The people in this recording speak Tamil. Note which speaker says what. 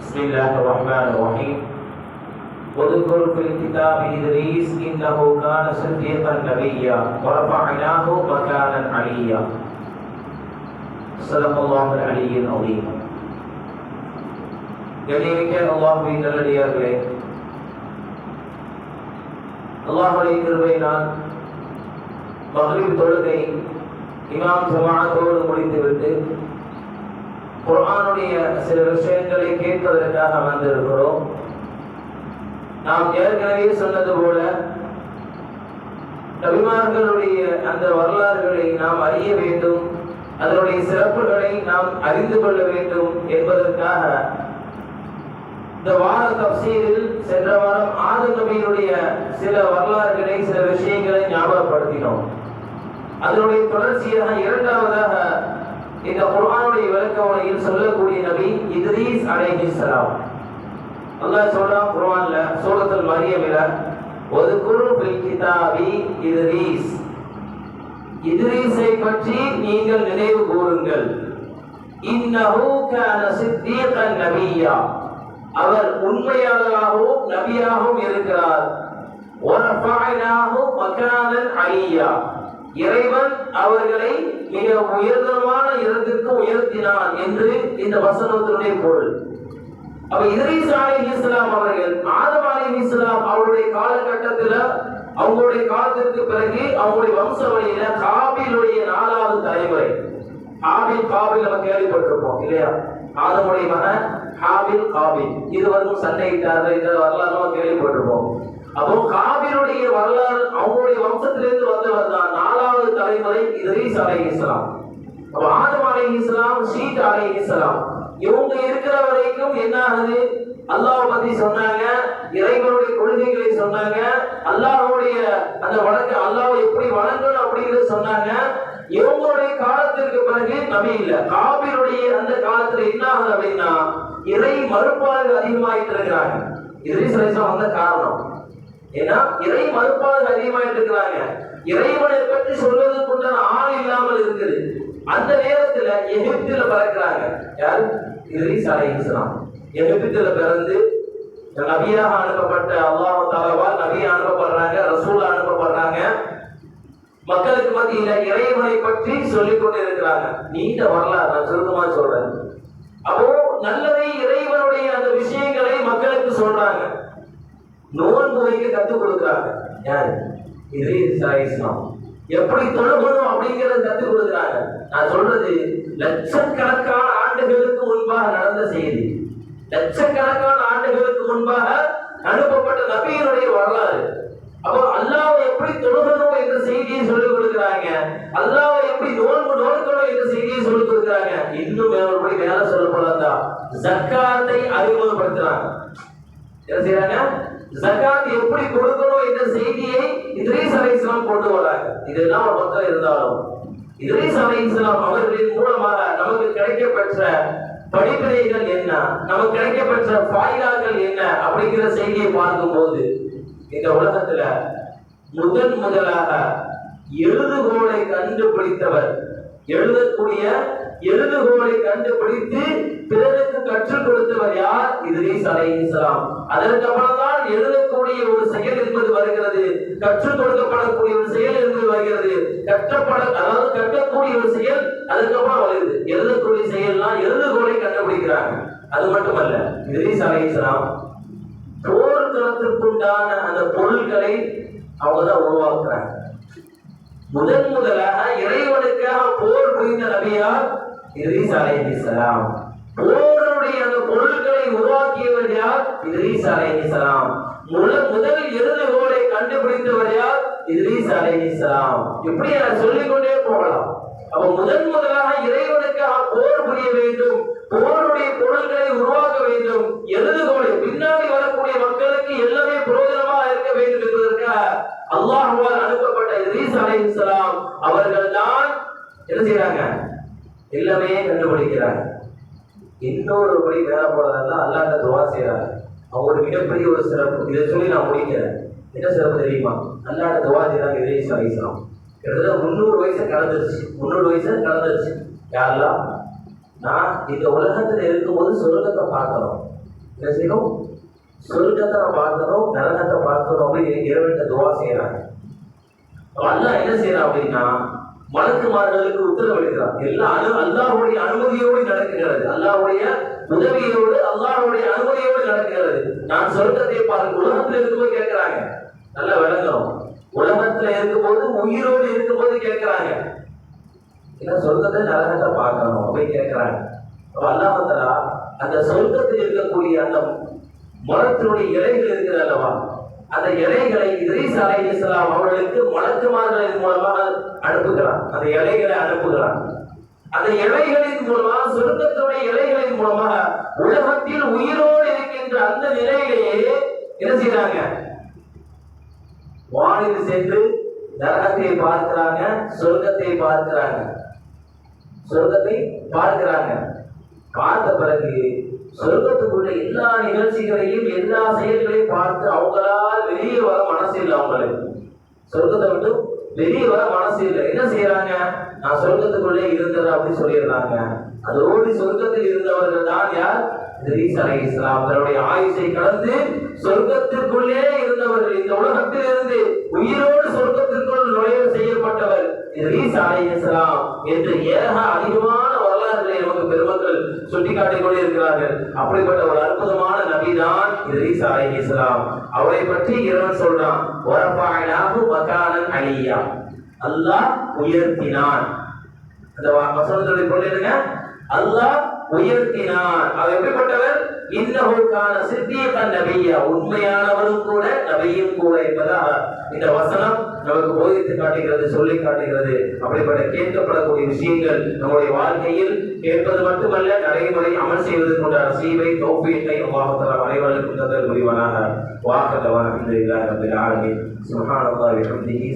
Speaker 1: بسم الله الرحمن الرحيم واذكر في الكتاب إدريس إنه كان صديقا نبيا ورفعناه مكانا عليا صدق الله العلي العظيم கண்ணியமிக்க அல்லாஹுவின் நல்லடியார்களே அல்லாஹுடைய கிருபையினால் மகளிர் தொழுகை இமாம் ஜமாஅத்தோடு முடித்துவிட்டு குரானுடைய சில விஷயங்களை கேட்பதற்காக வந்திருக்கிறோம். நாம் ஏற்கனவே சொன்னது போல நபிமார்களுடைய அந்த வரலாறுகளை நாம் அறிய வேண்டும் அதனுடைய சிறப்புகளை நாம் அறிந்து கொள்ள வேண்டும் என்பதற்காக இந்த வார தப்சீரில் சென்ற வாரம் ஆதம் நபியினுடைய சில வரலாறுகளை சில விஷயங்களை ஞாபகப்படுத்தினோம். அதனுடைய தொடர்ச்சியாக இரண்டாவதாக இந்த குர்ஆனுடைய விளக்க உரையில் சொல்லக்கூடிய நபி இத்ரீஸ் அலைஹிஸ்ஸலாம் அல்லாஹ் சொல்றான் குர்ஆன்ல சூரத்துல் மரியமில ஒதுக்குரு ஃபில் கிதாபி இத்ரீஸ். இத்ரீஸை பற்றி நீங்கள் நினைவு கூறுங்கள். இன்னஹு கான சித்தீகன் நபியா. அவர் உண்மையாளராகவும் நபியாகவும் இருக்கிறார். ஒரஃபஅனாஹு மகானன் அலியா. இறைவன் அவர்களை மிக உயர்தரமான இடத்திற்கு உயர்த்தினான் என்று இந்த வசனத்தினுடைய பொருள். அப்ப இத்ரீஸ் அலைஹி இஸ்லாம் அவர்கள் ஆதம் அலி இஸ்லாம் அவருடைய காலகட்டத்துல அவங்களுடைய காலத்திற்கு பிறகு அவங்களுடைய வம்ச வழியில காபிலுடைய நாலாவது தலைமுறை. ஆபில் காபில் நம்ம கேள்விப்பட்டிருப்போம் இல்லையா? ஆதமுடைய மகன் ஹாபில் காபில். சண்டை சண்டையிட்டார்கள் இந்த வரலாறு நம்ம கேள்விப்பட்டிருப்போம். அப்போ காபிலுடைய வரலாறு அவங்களுடைய வம்சத்திலிருந்து வந்தவர் தான் நாலாவது தலைமுறை இதரீஸ் அலை இஸ்லாம் அப்ப ஆதம் அலை இஸ்லாம் ஷீட் அலை இஸ்லாம் இவங்க இருக்கிற வரைக்கும் என்ன ஆகுது அல்லாஹ் பத்தி சொன்னாங்க இறைவனுடைய கொள்கைகளை சொன்னாங்க அல்லாஹுடைய அந்த வழக்கு அல்லாஹ் எப்படி வழங்கணும் அப்படிங்கறத சொன்னாங்க. இவங்களுடைய காலத்திற்கு பிறகு நபி இல்ல. காபிலுடைய அந்த காலத்துல என்ன ஆகுது அப்படின்னா இறை மறுப்பாளர்கள் அதிகமாயிட்டு இருக்கிறாங்க. இத்ரீஸ் வந்த காரணம். ஏன்னா இறை மறுப்பாளர் அதிகமாயிட்டு இருக்கிறாங்க இறைவனை பற்றி சொல்வதற்கு ஆள் இல்லாமல் இருக்குது. அந்த நேரத்துல எகிப்துல பிறக்கிறாங்க. யாரு? இத்ரீஸ் அலைஹிஸ்ஸலாம் எகிப்துல பிறந்து நபியாக அனுப்பப்பட்ட அல்லாஹ் தாலாவால் நபியா அனுப்பப்படுறாங்க ரசூலா அனுப்பப்படுறாங்க. மக்களுக்கு மத்தியில இறைவனை பற்றி சொல்லிக் கொண்டு இருக்கிறாங்க. நீண்ட வரலாறு நான் சுருக்கமா சொல்றேன். அப்போ நல்லதை இறைவனுடைய அந்த விஷயங்களை மக்களுக்கு சொல்றாங்க. நோன்பு வைக்க கற்றுக் கொடுக்குறாங்க. யாரு? இது இஸ்லாம் எப்படி தொழுகணும் அப்படிங்கறத கற்றுக் கொடுக்குறாங்க. நான் சொல்றது லட்சக்கணக்கான ஆண்டுகளுக்கு முன்பாக நடந்த செய்தி. லட்சக்கணக்கான ஆண்டுகளுக்கு முன்பாக அனுப்பப்பட்ட நபியினுடைய வரலாறு. அப்போ அல்லாஹ் எப்படி தொழுகணும் என்ற செய்தியை சொல்லிக் கொடுக்குறாங்க. அல்லாஹ் எப்படி நோன்பு நோக்கணும் என்ற செய்தியை சொல்லிக் கொடுக்குறாங்க. இன்னும் மேற்படி மேல சொல்ல போறாங்க ஜக்காத்தை அறிமுகப்படுத்துறாங்க. என்ன செய்யறாங்க ஜகாத் எப்படி கொடுக்கணும் என்ற செய்தியை இத்ரீஸ் அலைஹிஸ்ஸலாம் கொண்டு வராங்க. இதெல்லாம் ஒரு பக்கம் இருந்தாலும். இத்ரீஸ் அலைஹிஸ்ஸலாம் அவர்களின் மூலமாக நமக்கு கிடைக்கப்பெற்ற படிப்பினைகள் என்ன? நமக்கு கிடைக்கப்பெற்ற ஃபாயிலாக்கள் என்ன? அப்படிங்கிற செய்தியை பார்க்கும்போது இந்த உலகத்துல முதன் முதலாக எழுதுகோலை கண்டுபிடித்தவர் எழுதக்கூடிய எழுதுகோலை கண்டுபிடித்து பிறருக்கு கற்றுக் கொடுத்தவர் யார்? இத்ரீஸ் அலைஹிஸ்ஸலாம். அதற்கப்புறம் தான் எழுதக்கூடிய ஒரு செயல் என்பது வருகிறது. கற்றுக் கொடுக்கப்படக்கூடிய ஒரு செயல் என்பது வருகிறது. கற்றப்பட அதாவது கற்கக்கூடிய ஒரு செயல் அதுக்கப்புறம் வருகிறது. எழுதக்கூடிய செயல்லாம் எழுதுகோலை கண்டுபிடிக்கிறாங்க. அது மட்டுமல்ல இத்ரீஸ் அலைஹிஸ்ஸலாம் போர்க்களத்திற்குண்டான அந்த பொருட்களை அவங்க தான் உருவாக்குறாங்க. முதன் முதலாக இறைவனுக்காக போர் புரிந்த நபியார் இத்ரீஸ் அலைஹிஸ்ஸலாம் ஓரனுடைய அந்த பொருட்களை உருவாக்கியவர் யார்? இத்ரீஸ் அலைஹிஸ்ஸலாம் முதல் முதல் எழுதுகோலை கண்டுபிடித்தவர் யார்? இத்ரீஸ் அலைஹிஸ்ஸலாம் இப்படி நான் சொல்லிக்கொண்டே போகலாம். அப்ப முதன் முதலாக இறைவனுக்கு போர் புரிய வேண்டும். போருடைய பொருட்களை உருவாக்க வேண்டும். எழுதுகோலை பின்னாடி வரக்கூடிய மக்களுக்கு எல்லாமே புரோஜனமா இருக்க வேண்டும் என்பதற்காக அல்லாஹுவால் அனுப்பப்பட்ட இத்ரீஸ் அலைஹிஸ்ஸலாம் அவர்கள் தான் என்ன செய்யறாங்க எல்லாமே கண்டுபிடிக்கிறாங்க. இன்னொரு வழி மேல போறதா அல்லாட்ட துவா செய்யறாங்க அவங்களோட மிகப்பெரிய ஒரு சிறப்பு. இதை சொல்லி நான் முடிக்கிறேன். என்ன சிறப்பு தெரியுமா? அல்லாட்ட துவா செய்யறாங்க இத்ரீஸ் அலைஹிஸ்ஸலாம் கிட்டத்தட்ட முந்நூறு வயசு கடந்துருச்சு. முந்நூறு வயசு கடந்துருச்சு. யாரெல்லாம்? நான் இந்த உலகத்துல இருக்கும்போது சொர்க்கத்தை பார்க்கணும் என்ன செய்யணும்? சொர்க்கத்தை நான் பார்க்கணும் நரகத்தை பார்க்கணும் அப்படின்னு இறைவன்கிட்ட துவா செய்யறாங்க அல்லா என்ன செய்யறான் அப்படின்னா மலக்குமார்களுக்கு உத்தரவளிக்கிறார் எல்லா அனு அல்லாஹுடைய அனுமதியோடு நடக்குகிறது அல்லாஹுடைய உதவியோடு அல்லாஹுடைய அனுமதியோடு நடக்குகிறது நான் சொர்க்கத்தை பார்க்க உலகத்துல இருக்கும்போது கேட்கிறாங்க. நல்லா விளங்கணும். உலகத்துல இருக்கும்போது உயிரோடு இருக்கும்போது கேட்கிறாங்க. ஏன்னா சொர்க்கத்தை நரகத்தை பார்க்கணும். அப்படின்னு கேட்கிறாங்க. அப்ப அந்த சொர்க்கத்தில் இருக்கக்கூடிய அந்த மரத்தினுடைய இலைகள் இருக்கிறது அல்லவா? அந்த இலைகளை ஈசா அலி இஸ்லாம் அவர்களுக்கு மலக்குமார்களின் மூலமாக அனுப்புகிறான். அந்த இலைகளை அனுப்புகிறான். அந்த இலைகளின் மூலமாக சொர்க்கத்துடைய இலைகளின் மூலமாக உலகத்தில் உயிரோடு இருக்கின்ற அந்த நிலையிலேயே என்ன செய்யறாங்க வானில் சென்று நரகத்தை பார்க்கிறாங்க சொர்க்கத்தை பார்க்கிறாங்க. சொர்க்கத்தை பார்க்கிறாங்க. பார்த்த பிறகு சொர்க்கத்துக்குள்ள எல்லா நிகழ்ச்சிகளையும் எல்லா செயல்களையும் பார்த்து அவங்களால் வெளியே வர மனசு இல்லை அவங்களுக்கு. சொர்க்கத்தை விட்டு வெளியே வர மனசு இல்லை. என்ன செய்யறாங்க? நான் சொர்க்கத்துக்குள்ளே இருந்தேன் அப்படின்னு சொல்லிடுறாங்க. அதோடு சொர்க்கத்தில் இருந்தவர்கள் தான் யார்? இதரீஸ் அலை இஸ்லாம் தன்னுடைய ஆயுஷை கடந்து சொர்க்கத்திற்குள்ளே இருந்தவர்கள். இந்த உலகத்தில் இருந்து உயிரோடு சொர்க்கத்திற்குள் நுழைவு செய்யப்பட்டவர் இதரீஸ் அலை இஸ்லாம் என்று ஏக அதிகமான வரலாறுகளை சுட்டிக்காட்டிக் கொண்டிருக்கிறார்கள் அப்படிப்பட்ட ஒரு அற்புதமான நபிதான் இதரீஸ் அலை இஸ்லாம் அவரை பற்றி இறைவன் சொல்றான் வரப்பாயினாகு மகானன் அலியா. அல்லாஹ் உயர்த்தினான். அந்த வ- வசனத்துடைய பொருள் என்னங்க அல்லாஹ் உயர்த்தினார் அவர் எப்படிப்பட்டவர் இன்னஹுக்கான சித்தியக்கன் நபியா. உண்மையானவரும் கூட நபியும் கூட என்பதாக இந்த வசனம் நமக்கு போதித்து காட்டுகிறது சொல்லி காட்டுகிறது. அப்படிப்பட்ட கேட்கப்படக்கூடிய விஷயங்கள் நம்முடைய வாழ்க்கையில் கேட்பது மட்டுமல்ல நடைமுறை அமல் செய்வதற்குண்டான சீவை தோப்பியத்தை அல்லாஹ் அனைவருக்கும் தந்தல் முடிவானாக வாக்கத்தவான இந்த இல்லாத சுபஹானல்லாஹி வபிஹம்திஹி